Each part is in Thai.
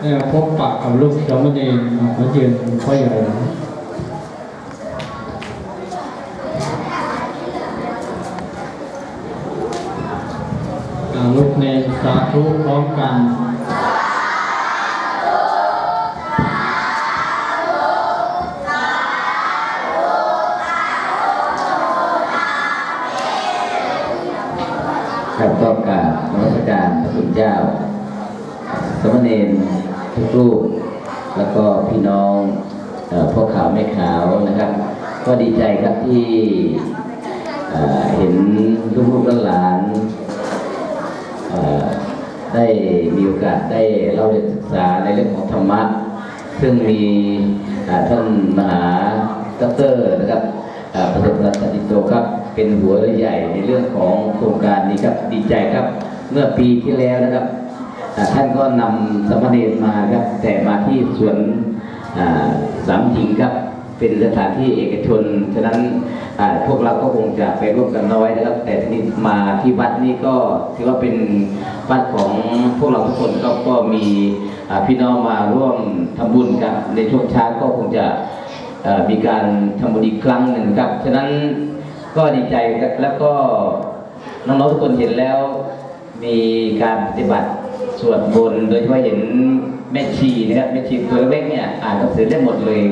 เอ่อพบปะกับลูกสามเณรมาเยือนพ่อใหญ่นะลูกเนสาธุพร้อมกันครับก็กราบนมัสการพระคุณเจ้า สมณเณรทุกรูป แล้วก็พี่น้องอพ่อขาวแม่ขาวนะครับ ก็ดีใจครับที่เห็นลูกๆหลานได้มีโอกาสได้เล่าเรียนศึกษาในเรื่องของธรรมะ ซึ่งมีท่านมหาดอกเตอร์นะครับประเสริฐรัตนติโตครับ เป็นหัวใหญ่ในเรื่องของโครงการนี้ครับ ดีใจครับ เมื่อปีที่แล้วนะครับ ท่านก็นำสมณรมาครับ แต่มาที่สวนสามหญิงครับเป็นสถานที่เอกชน ฉะนั้นพวกเราก็คงจะไปร่วมกันน้อยนะครับ แต่ทีนี่มาที่วัดนี่ก็ถือว่าเป็นวัดของพวกเราทุกคนก็ก็มีพี่น้องมาร่วมทำบุญกันในช่วงเช้าก็คงจะมีการทำบุญอีกครั้งหนึ่งครับ ฉะนั้นก็ดีใจแล้วก็น้องๆทุกคนเห็นแล้วมีการปฏิบัติ สวดมนต์โดยเฉพาะเห็นแม่ชีนะครับแม่ชีตัวเล็กเนี่ยอ่านหนังสือได้หมดเลย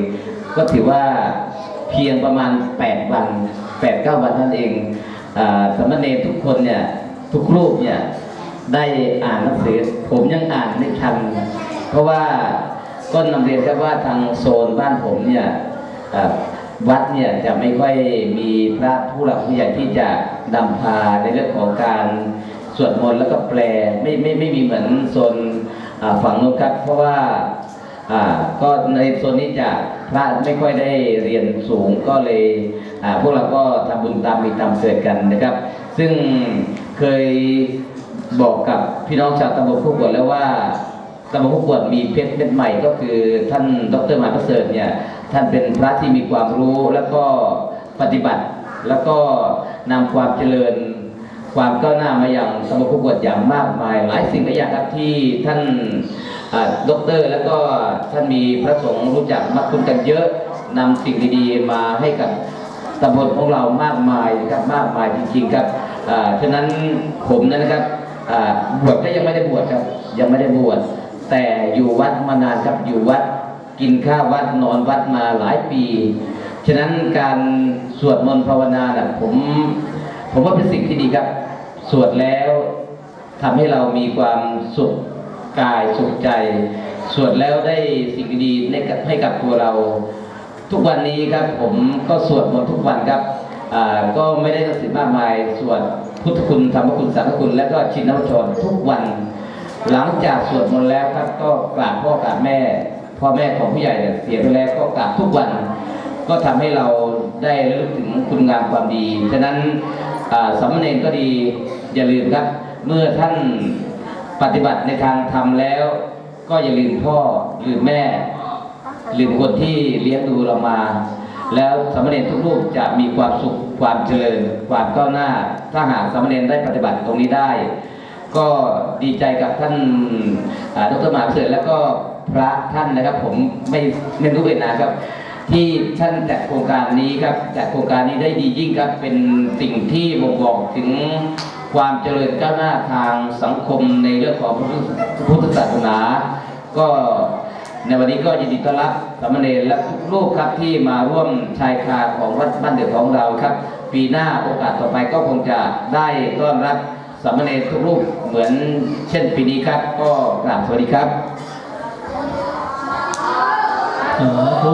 ก็ถือว่าเพียงประมาณ 8 วัน8 9 วันนั่นเองอสามเณรทุกคนเนี่ยทุกรูปเนี่ยได้อ่านหนังสือ ผมยังอ่านไม่ทัน เพราะว่าก็นำเรียนครับว่าทางโซนบ้านผมเนี่ยวัดเนี่ยจะไม่ค่อยมีพระผู้หลักผู้ใหญ่ที่จะนำพาในเรื่องของการ สวดมนต์แล้วก็แปลไม่ไม่ไม่มีเหมือนโซนฝั่งโน้นครับ เพราะว่าอ่าก็ในโซนนี้จะพระไม่ค่อยได้เรียนสูงก็เลยอ่าพวกเราก็ทำบุญตามมีตามเกิดกันนะครับ ซึ่งเคยบอกกับพี่น้องชาวตำบลผู้กวดแล้วว่าตำบลผู้กวดมีเพชรเม็ดใหม่ก็คือท่านดรมาประเสริฐเนี่ยท่านเป็นพระที่มีความรู้แล้วก็ปฏิบัติ แล้วก็นำความเจริญ ความก้าวหน้ามาอย่างสมบูรณ์อย่างมากมาย หลายสิ่งหลายอย่างครับที่ท่านด็อกเตอร์ แล้วก็ท่านมีพระสงฆ์รู้จักมักคุ้นกันเยอะนำสิ่งดีๆมาให้กับตำบลของเรามากมายนะครับมากมายจริงๆครับอ่าฉะนั้นผมนะครับอ่าบวชก็ยังไม่ได้บวชครับยังไม่ได้บวชแต่อยู่วัดมานานครับอยู่วัดกินข้าววัดนอนวัดมาหลายปี ฉะนั้นการสวดมนต์ภาวนาน่ะผม ผมว่าเป็นสิ่งที่ดีครับสวดแล้วทำให้เรามีความสุขกายสุขใจ สวดแล้วได้สิ่งดีๆให้กับให้กับตัวเรา ทุกวันนี้ครับผมก็สวดมนต์ทุกวันครับก็ไม่ได้หนังสือมากมายสวดพุทธคุณธรรมคุณสังฆคุณ และก็ชินนวชรทุกวัน หลังจากสวดมนต์แล้วครับก็กราบพ่อกราบแม่พ่อแม่ของผู้ใหญ่เนี่ยเสียไปแล้วก็กราบทุกวัน ก็ทำให้เราได้ระลึกถึงคุณงามความดีฉะนั้น สามเณรก็ดีอย่าลืมครับ เมื่อท่านปฏิบัติในทางธรรมแล้ว ก็อย่าลืมพ่อลืมแม่ ลืมคนที่เลี้ยงดูเรามา แล้วสามเณรทุกรูปจะมีความสุขความเจริญ ความก้าวหน้า ถ้าหากสามเณรได้ปฏิบัติตรงนี้ได้ ก็ดีใจกับท่านดรมหาเสริฐแล้วก็พระท่านนะครับ ผมไม่ไม่รู้เลยนะครับ ที่ท่านจัดโครงการนี้ครับจัดโครงการนี้ได้ดียิ่งครับเป็นสิ่งที่บ่งบอกถึงความเจริญก้าวหน้าทางสังคมในเรื่องของพระพุทธศาสนา ก็ในวันนี้ก็ยินดีต้อนรับสามเณรและทุกรูปครับที่มาร่วมชายคาของวัดบ้านเดือดของเราครับ ปีหน้าโอกาสต่อไปก็คงจะได้ต้อนรับสามเณรทุกรูปเหมือนเช่นปีนี้ครับ ก็กราบสวัสดีครับสาธุ